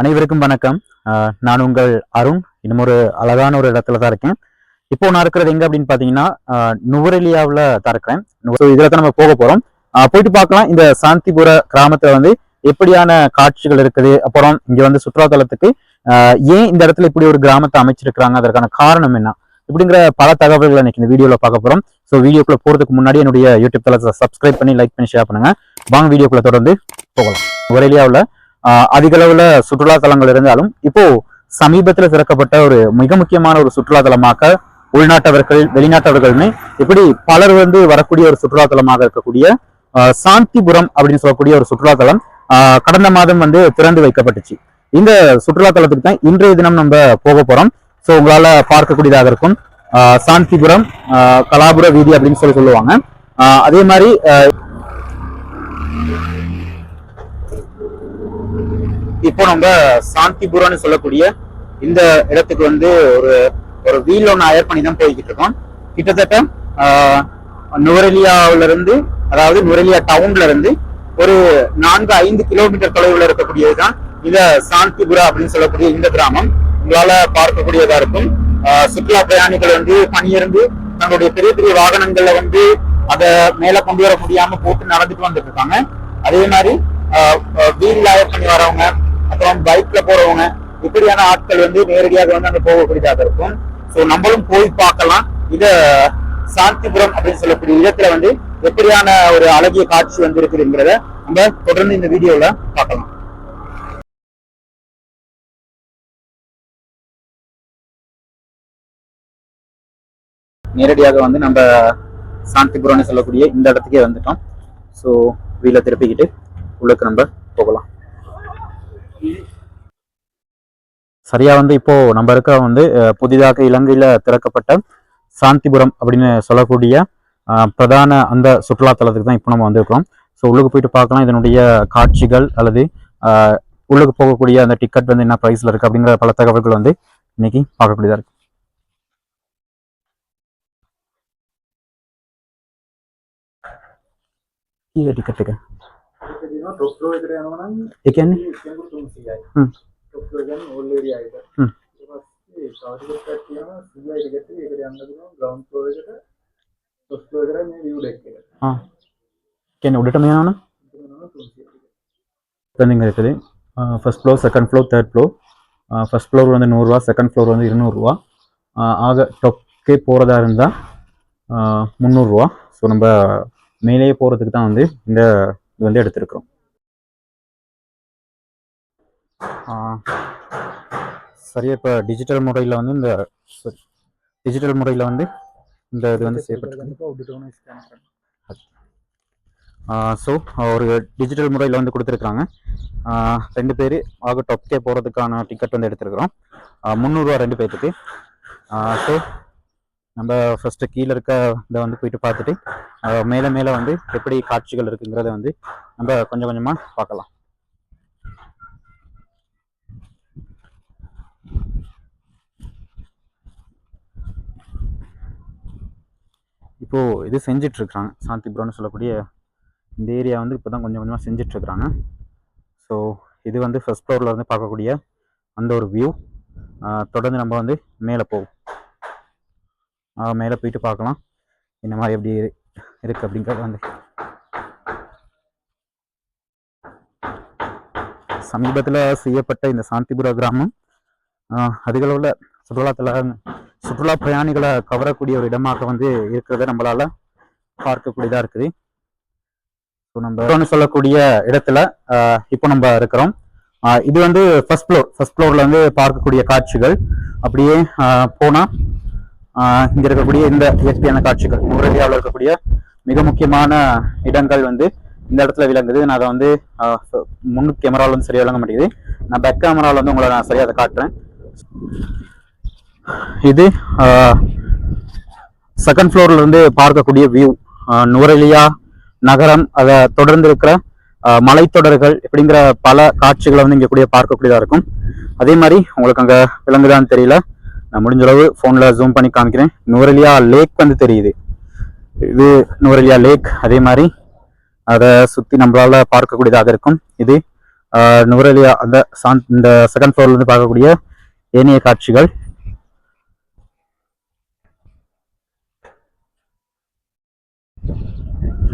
அனைவருக்கும் வணக்கம். நான் உங்கள் அருண். இன்னும் ஒரு அழகான ஒரு இடத்துல தான் இருக்கேன். இப்போ நான் இருக்கிறது எங்க அப்படின்னு பாத்தீங்கன்னா நுவரெலியாவில் தான் இருக்கிறேன். ஸோ இதுல தான் நம்ம போக போறோம். போயிட்டு பார்க்கலாம். இந்த சாந்திபுர கிராமத்துல வந்து எப்படியான காட்சிகள் இருக்குது? அப்புறம் இங்க வந்து சுற்றுலாத்தலத்துக்கு ஏன் இந்த இடத்துல இப்படி ஒரு கிராமத்தை அமைச்சிருக்கிறாங்க? அதற்கான காரணம் என்ன? இப்படிங்கிற பல தகவல்களை இன்னைக்கு இந்த வீடியோவில் பார்க்க போறோம். ஸோ வீடியோக்குள்ள போறதுக்கு முன்னாடி என்னுடைய யூடியூப் தளத்தை சப்ஸ்கிரைப் பண்ணி லைக் பண்ணி ஷேர் பண்ணுங்க. வாங்க வீடியோக்குள்ள தொடர்ந்து போகலாம். நுவரெலியாவுல அதிக அளவுல சுற்றுலா தலங்கள் இருந்தாலும் இப்போ சமீபத்துல திறக்கப்பட்ட ஒரு மிக முக்கியமான ஒரு சுற்றுலா தலமாக உள்நாட்டவர்கள் வெளிநாட்டவர்கள்னு இப்படி பலர் வந்து வரக்கூடிய ஒரு சுற்றுலா தலமாக இருக்கக்கூடிய சாந்திபுரம் அப்படின்னு சொல்லக்கூடிய ஒரு சுற்றுலா தலம் ஆஹ் கடந்த மாதம் வந்து திறந்து வைக்கப்பட்டுச்சு. இந்த சுற்றுலா தலத்துக்கு தான் இன்றைய தினம் நம்ம போக போறோம். ஸோ உங்களால பார்க்கக்கூடியதாக இருக்கும். ஆஹ் சாந்திபுரம் ஆஹ் கலாபுர வீதி அப்படின்னு சொல்லி சொல்லுவாங்க. அதே மாதிரி இப்போ நம்ம சாந்திபுரம்னு சொல்லக்கூடிய இந்த இடத்துக்கு வந்து ஒரு ஒரு வீல் ஒன்று அயர் பண்ணி தான் போய்கிட்டு இருக்கோம். கிட்டத்தட்ட ஆஹ், இருந்து அதாவது நுவரெலியா டவுன்ல இருந்து ஒரு நான்கு ஐந்து கிலோமீட்டர் தொலைவில் இருக்கக்கூடியதுதான் இந்த சாந்திபுரா அப்படின்னு சொல்லக்கூடிய இந்த கிராமம். உங்களால பார்க்கக்கூடியதா இருக்கும். ஆஹ், சுற்றுலா பிரயாணிகள் வந்து பணியிருந்து தங்களுடைய பெரிய பெரிய வாகனங்கள்ல வந்து அதை மேல கொண்டு வர முடியாம போட்டு நடந்துட்டு வந்துட்டு இருக்காங்க. அதே மாதிரி வீல் லாயர் பண்ணி வரவங்க அப்புறம் பைக்ல போறவங்க இப்படியான ஆட்கள் வந்து நேரடியாக வந்து அங்க போகக்கூடியதாக இருக்கும். சோ நம்மளும் போய் பார்க்கலாம். இத சாந்திபுரம் அப்படின்னு சொல்லக்கூடிய இடத்துல வந்து எப்படியான ஒரு அழகிய காட்சி வந்து இருக்குதுங்கிறத நம்ம தொடர்ந்து இந்த வீடியோல பார்க்கலாம். நேரடியாக வந்து நம்ம சாந்திபுரம்னு சொல்லக்கூடிய இந்த இடத்துக்கே வந்துட்டோம். ஸோ வீல திருப்பிக்கிட்டு உள்ளுக்கு நம்ம போகலாம். சரியா வந்து இப்போ நம்ம இருக்க வந்து புதிதாக இலங்கையில திறக்கப்பட்ட சாந்திபுரம் அப்படின்னு சொல்லக்கூடிய பிரதான அந்த சுற்றுலாத்தலத்துக்கு தான் இப்போ நம்ம வந்திருக்கிறோம். ஸோ உள்ளுக்கு போயிட்டு பார்க்கலாம் இதனுடைய காட்சிகள் அல்லது உள்ளுக்கு போகக்கூடிய அந்த டிக்கெட் வந்து என்ன ப்ரைஸ்ல இருக்கு அப்படிங்கிற பல தகவல்கள் வந்து இன்னைக்கு பார்க்கக்கூடியதா இருக்கு. கீழே டிக்கெட்டுக்கு ටොප්ලෝ එකට යනවා නම් ඒ කියන්නේ ඉස්සෙල්ම 300යි. හ්ම්. ටොප්ලෝ කියන්නේ ඕල් ඒරියා එකට. හ්ම්. ඊට පස්සේ සාටිකට් එකක් තියෙනවා 100යි ටිකට් එක. ඒකට යන්න පුළුවන් ග්‍රවුන්ඩ් ෆ්ලෝර් එකට. ටොප්ලෝ එකට මේ view deck එකට. ஆ කියන්නේ උඩටම යනවනේ ඒක යනවා 300 ටිකට්. வந்து இருக்குது first floor second floor third floor first floor வந்து நூறுரூவா செகண்ட் ஃப்ளோர் வந்து இருநூறுவா ஆக டொக்கே போகிறதா இருந்தால் முந்நூறுரூவா ஸோ நம்ம மேலேயே போகிறதுக்கு தான் வந்து இந்த இது வந்து எடுத்திருக்கிறோம் சரியாக இப்போ டிஜிட்டல் முறையில் வந்து இந்த டிஜிட்டல் முறையில் வந்து இந்த இது வந்து செய்யப்பட்டிருக்கு. ஸோ ஒரு டிஜிட்டல் முறையில் வந்து கொடுத்துருக்குறாங்க. ரெண்டு பேர் ஆக டொப்கே போகிறதுக்கான டிக்கெட் வந்து எடுத்துருக்குறோம். முந்நூறுரூவா ரெண்டு பேர்த்துக்கு ஸோ நம்ம ஃபஸ்ட்டு கீழே இருக்க இதை வந்து போயிட்டு பார்த்துட்டு மேலே மேலே வந்து எப்படி காட்சிகள் இருக்குங்கிறத வந்து நம்ம கொஞ்சம் கொஞ்சமாக பார்க்கலாம். இப்போது இது செஞ்சிட்ருக்குறாங்க. சாந்திபுரம்னு சொல்லக்கூடிய இந்த ஏரியா வந்து இப்போ தான் கொஞ்சம் கொஞ்சமாக செஞ்சிட்ருக்குறாங்க. ஸோ இது வந்து ஃபஸ்ட் ஃப்ளோரில் வந்து பார்க்கக்கூடிய அந்த ஒரு வியூ தொடர்ந்து நம்ம வந்து மேலே போவோம். மேலே போயிட்டு பார்க்கலாம். இந்த மாதிரி எப்படி இருக்குது அப்படிங்கிறது வந்து. சமீபத்தில் செய்யப்பட்ட இந்த சாந்திபுர கிராமம் அதிகளவில் அதிக சுற்றுலாத்தல சுற்றுலா பிரயாணிகளை கவரக்கூடிய ஒரு இடமாக வந்து இருக்கிறத நம்மளால பார்க்கக்கூடியதாக இருக்குது. ஸோ நம்ம சொல்லக்கூடிய இடத்துல ஆஹ் இப்போ நம்ம இருக்கிறோம். ஆஹ் இது வந்து ஃபர்ஸ்ட் ஃப்ளோர் ஃபர்ஸ்ட் ஃப்ளோர்ல வந்து பார்க்கக்கூடிய காட்சிகள். அப்படியே ஆஹ் போனா இங்க இருக்கக்கூடிய இந்த இயற்கையான காட்சிகள் முரடியாவில் இருக்கக்கூடிய மிக முக்கியமான இடங்கள் வந்து இந்த இடத்துல விளங்குது. நான் அதை வந்து ஆஹ் முன் கேமராவில் வந்து சரியா விளங்க மாட்டேங்குது. நான் பேக் கேமராவில் வந்து உங்களை நான் சரியா அதை காட்டுறேன். இது செகண்ட் ஃப்ளோர்ல இருந்து பார்க்கக்கூடிய வியூ நுவரெலியா நகரம் அதை தொடர்ந்து இருக்கிற மலைத்தொடர்கள் இப்படிங்கிற பல காட்சிகளை வந்து இங்க கூடிய பார்க்கக்கூடியதா இருக்கும். அதே மாதிரி உங்களுக்கு அங்க விளங்குதான்னு தெரியல. நான் முடிஞ்ச அளவு போன்ல ஜூம் பண்ணி காமிக்கிறேன். நுவரெலியா லேக் வந்து தெரியுது. இது நுவரெலியா லேக் அதே மாதிரி அதை சுத்தி நம்மளால பார்க்கக்கூடியதாக இருக்கும். இது ஆஹ் நுவரெலியா அந்த சாந்த் இந்த செகண்ட் ஃப்ளோர்ல இருந்து பார்க்கக்கூடிய ஏனைய காட்சிகள்.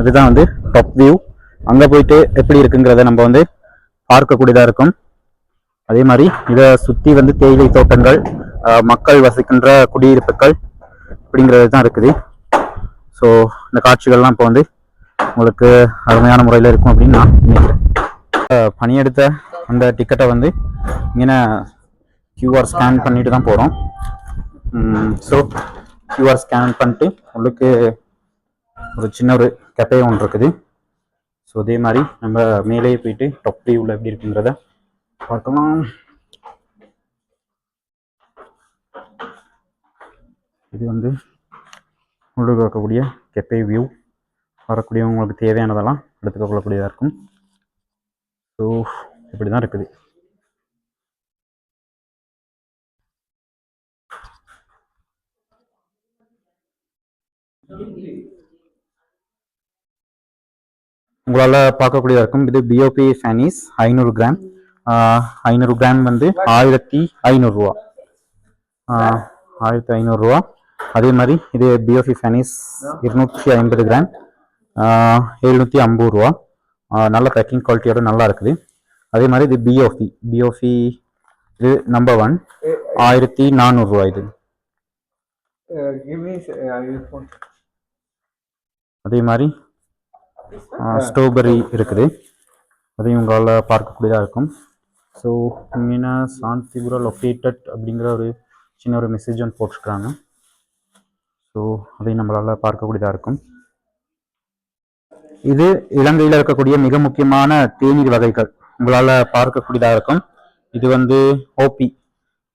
இதுதான் வந்து டாப் வியூ அங்கே போயிட்டு எப்படி இருக்குங்கிறத நம்ம வந்து பார்க்கக்கூடியதாக இருக்கும். அதே மாதிரி இதை சுற்றி வந்து தேயிலை தோட்டங்கள் மக்கள் வசிக்கின்ற குடியிருப்புகள் அப்படிங்கிறது தான் இருக்குது. ஸோ இந்த காட்சிகள்லாம் இப்போ வந்து உங்களுக்கு அருமையான முறையில் இருக்கும் அப்படின்னு நான் நினைக்கிறேன். பணியெடுத்த அந்த டிக்கெட்டை வந்து இங்கே கியூஆர் ஸ்கேன் பண்ணிட்டு தான் போகிறோம் ஸோ கியூஆர் ஸ்கேன் பண்ணிட்டு உங்களுக்கு ஒரு சின்ன ஒரு கெப்பே ஒன்று இருக்குது. ஸோ அதே மாதிரி நம்ம மேலேயே போயிட்டு டாப் வியூவில் எப்படி இருக்குங்கிறத பார்க்கலாம். இது வந்து உள்ளுக்கு இருக்கக்கூடிய கெப்பே வியூ வரக்கூடியவங்களுக்கு தேவையானதெல்லாம் எடுத்துக்க கொள்ளக்கூடியதாக இருக்கும். ஸோ இப்படி தான் இருக்குது. உங்களால் பார்க்கக்கூடியதாக இருக்கும். இது பிஓபி ஃபேனிஸ் ஐநூறு கிராம் ஐநூறு கிராம் வந்து ஆயிரத்தி ஐநூறுரூவா ஆயிரத்தி ஐநூறுரூவா அதே மாதிரி இது பிஓபி ஃபேனிஸ் இருநூற்றி ஐம்பது கிராம் எழுநூற்றி ஐம்பது ரூபா. நல்ல பேக்கிங் குவாலிட்டியோட நல்லா இருக்குது. அதே மாதிரி இது பிஓபி பிஓபி இது நம்பர் ஒன் ஆயிரத்தி நானூறுரூவா இது. Uh, uh. அதே மாதிரி ஸ்ட்ராபெரி இருக்குது. அதையும் உங்களால் பார்க்கக்கூடியதாக இருக்கும். ஸோ இங்கே சாந்திபுரா லொக்கேட்டட் அப்படிங்கிற ஒரு சின்ன ஒரு மெசேஜ் ஒன்று போட்டிருக்கிறாங்க. ஸோ அதையும் நம்மளால் பார்க்கக்கூடியதாக இருக்கும். இது இலங்கையில் இருக்கக்கூடிய மிக முக்கியமான தேநீர் வகைகள். உங்களால் பார்க்கக்கூடியதாக இருக்கும். இது வந்து ஓபி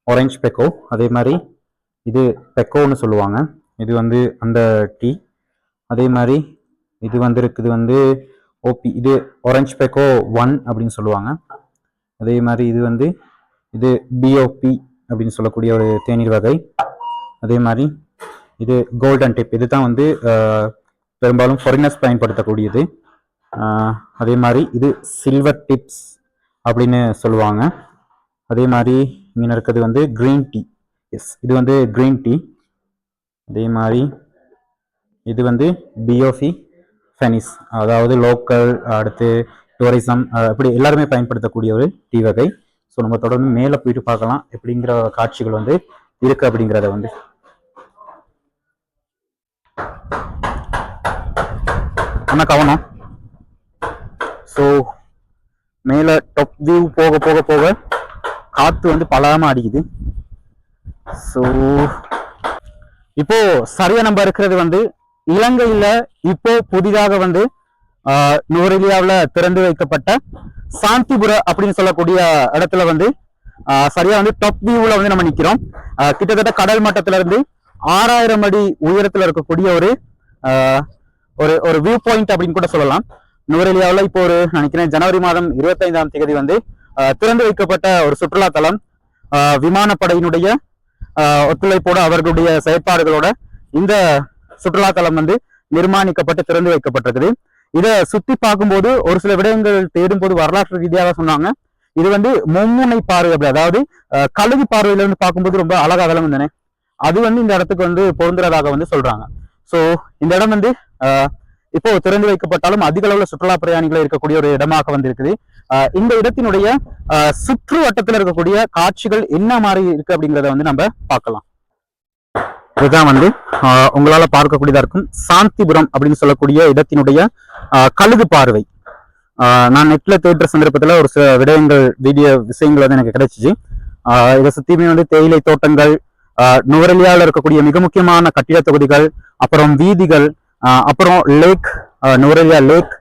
ஒரேஞ்ச் பெக்கோ அதே மாதிரி இது பெக்கோன்னு சொல்லுவாங்க. இது வந்து அந்த டீ. அதே மாதிரி இது வந்து இருக்குது வந்து ஓபி இது ஒரஞ்ச் பெக்கோ ஒன் அப்படின்னு சொல்லுவாங்க. அதே மாதிரி இது வந்து இது பிஓபி அப்படின்னு சொல்லக்கூடிய ஒரு தேநீர் வகை. அதே மாதிரி இது கோல்டன் டிப் இது தான் வந்து பெரும்பாலும் ஃபாரினர்ஸ் பயன்படுத்தக்கூடியது. அதே மாதிரி இது சில்வர் டிப்ஸ் அப்படின்னு சொல்லுவாங்க. அதே மாதிரி இங்கே இருக்கிறது வந்து க்ரீன் டீ எஸ் இது வந்து க்ரீன் டீ அதே மாதிரி இது வந்து பிஓசி ஃபெனிஸ் அதாவது லோக்கல் அடுத்து டூரிசம் அப்படி எல்லாருமே பயன்படுத்தக்கூடிய ஒரு டீ வகை. ஸோ நம்ம தொடர்ந்து மேலே போயிட்டு பார்க்கலாம் எப்படிங்கிற காட்சிகள் வந்து இருக்கு அப்படிங்கிறத வந்து. என்ன கவனம். ஸோ மேலே டாப் வியூ போக போக போக காற்று வந்து பலாம அடிக்குது. ஸோ இப்போ சரியா நம்ம இருக்கிறது வந்து இலங்கையில இப்போ புதிதாக வந்து நுவரெலியாவில் திறந்து வைக்கப்பட்ட சாந்திபுர அப்படின்னு சொல்லக்கூடிய இடத்துல வந்து சரியா வந்து டாப் வியூவில் வந்து நம்ம நிற்கிறோம் கிட்டத்தட்ட கடல் மட்டத்துல இருந்து ஆறாயிரம் அடி உயரத்தில் இருக்கக்கூடிய ஒரு ஒரு ஒரு வியூ பாயிண்ட் அப்படின்னு கூட சொல்லலாம். நுவரெலியாவில் இப்போ ஒரு நினைக்கிறேன் ஜனவரி மாதம் இருபத்தைந்தாம் தேதி வந்து திறந்து வைக்கப்பட்ட ஒரு சுற்றுலா தலம் விமானப்படையினுடைய ஒத்துழைப்போட அவர்களுடைய செயற்பாடுகளோட இந்த சுற்றுலாத்தலம் வந்து நிர்மாணிக்கப்பட்டு திறந்து வைக்கப்பட்டிருக்குது. இதை சுத்தி பார்க்கும்போது ஒரு சில விடயங்கள் தேடும்போது வரலாற்று ரீதியாக சொன்னாங்க. இது வந்து மும்முனை பார்வை அப்படி அதாவது கழுகு பார்வையில இருந்து பார்க்கும்போது ரொம்ப அழகா விளங்கும் தானே அது வந்து இந்த இடத்துக்கு வந்து பொருந்துறதாக வந்து சொல்றாங்க. சோ இந்த இடம் வந்து ஆஹ், இப்போ திறந்து வைக்கப்பட்டாலும் அதிக அளவுல சுற்றுலா பிரயாணிகள் இருக்கக்கூடிய ஒரு இடமாக வந்து இருக்குது இந்த இடத்தினுடைய ஆஹ், சுற்று வட்டத்துல இருக்கக்கூடிய காட்சிகள் என்ன மாதிரி இருக்கு அப்படிங்கிறத வந்து நம்ம பார்க்கலாம். இதுதான் வந்து உங்களால் உங்களால பார்க்கக்கூடியதா இருக்கும். சாந்திபுரம் அப்படின்னு சொல்லக்கூடிய இடத்தினுடைய கழுகு பார்வை. நான் நெட்ல தேடுற சந்தர்ப்பத்துல ஒரு சில விடயங்கள் வீடியோ விஷயங்கள் வந்து எனக்கு கிடைச்சிச்சு. இதை சுத்தியுமே வந்து தேயிலை தோட்டங்கள் ஆஹ், நுவரெலியாவில் இருக்கக்கூடிய மிக முக்கியமான கட்டிட தொகுதிகள் அப்புறம் வீதிகள் அப்புறம் லேக் நுவரெலியா லேக்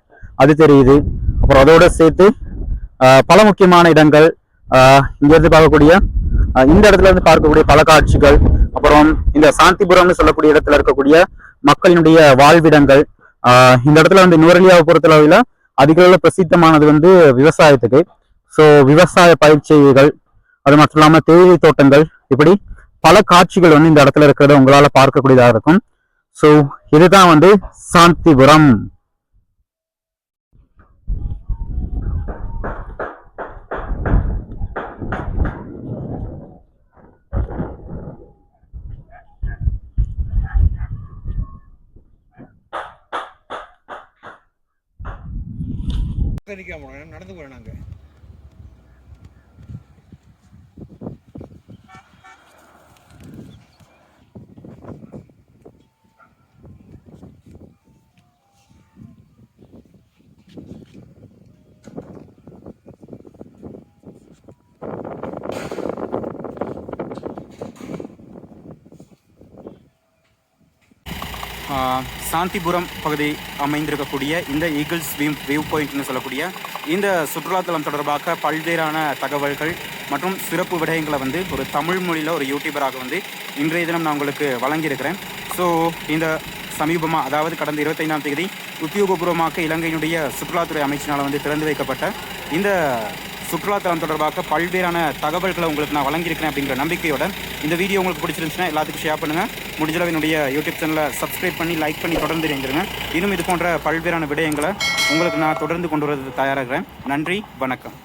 அது தெரியுது. அப்புறம் அதோட சேர்த்து பல முக்கியமான இடங்கள் இங்கேருந்து பார்க்கக்கூடிய இந்த இடத்துல இருந்து பார்க்கக்கூடிய பல காட்சிகள் அப்புறம் இந்த சாந்திபுரம்னு சொல்லக்கூடிய இடத்துல இருக்கக்கூடிய மக்களினுடைய வாழ்விடங்கள் இந்த இடத்துல வந்து நுவரலியாவை பொறுத்தளவில் அதிக அளவுல பிரசித்தமானது வந்து விவசாயத்துக்கு. ஸோ விவசாய பயிற்சிகள் அது மட்டும் இல்லாமல் தேயிலை தோட்டங்கள் இப்படி பல காட்சிகள் வந்து இந்த இடத்துல இருக்கிறத உங்களால் பார்க்கக்கூடியதாக இருக்கும். ஸோ இதுதான் வந்து சாந்திபுரம். நிற்காம போனோம் நடந்து போகிறோம் நாங்கள் சாந்திபுரம் பகுதி அமைந்திருக்கக்கூடிய இந்த ஈகிள்ஸ் வியூ வியூ பாயிண்ட்னு சொல்லக்கூடிய இந்த சுற்றுலாத்தலம் தொடர்பாக பல்வேறான தகவல்கள் மற்றும் சிறப்பு விடயங்களை வந்து ஒரு தமிழ் மொழியில் ஒரு யூடியூபராக வந்து இன்றைய தினம் நான் உங்களுக்கு வழங்கியிருக்கிறேன். ஸோ இந்த சமீபமாக அதாவது கடந்த இருபத்தைந்தாம் தேதி உத்தியோகபூர்வமாக இலங்கையினுடைய சுற்றுலாத்துறை அமைச்சினால் வந்து திறந்து வைக்கப்பட்ட இந்த சுற்றுலாத்தலம் தொடர்பாக பல்வேறான தகவல்களை உங்களுக்கு நான் வழங்கியிருக்கிறேன் அப்படிங்கிற நம்பிக்கையோட இந்த வீடியோ உங்களுக்கு பிடிச்சிருந்துச்சுன்னா எல்லாத்துக்கும் ஷேர் பண்ணுங்கள் முடிஞ்சளவு என்னுடைய யூடியூப் சேனலை சப்ஸ்கிரைப் பண்ணி லைக் பண்ணி தொடர்ந்து இணைந்திருங்க. இன்னும் இது போன்ற பல்வேறான விடயங்களை உங்களுக்கு நான் தொடர்ந்து கொண்டு வரது தயாராகிறேன். நன்றி வணக்கம்.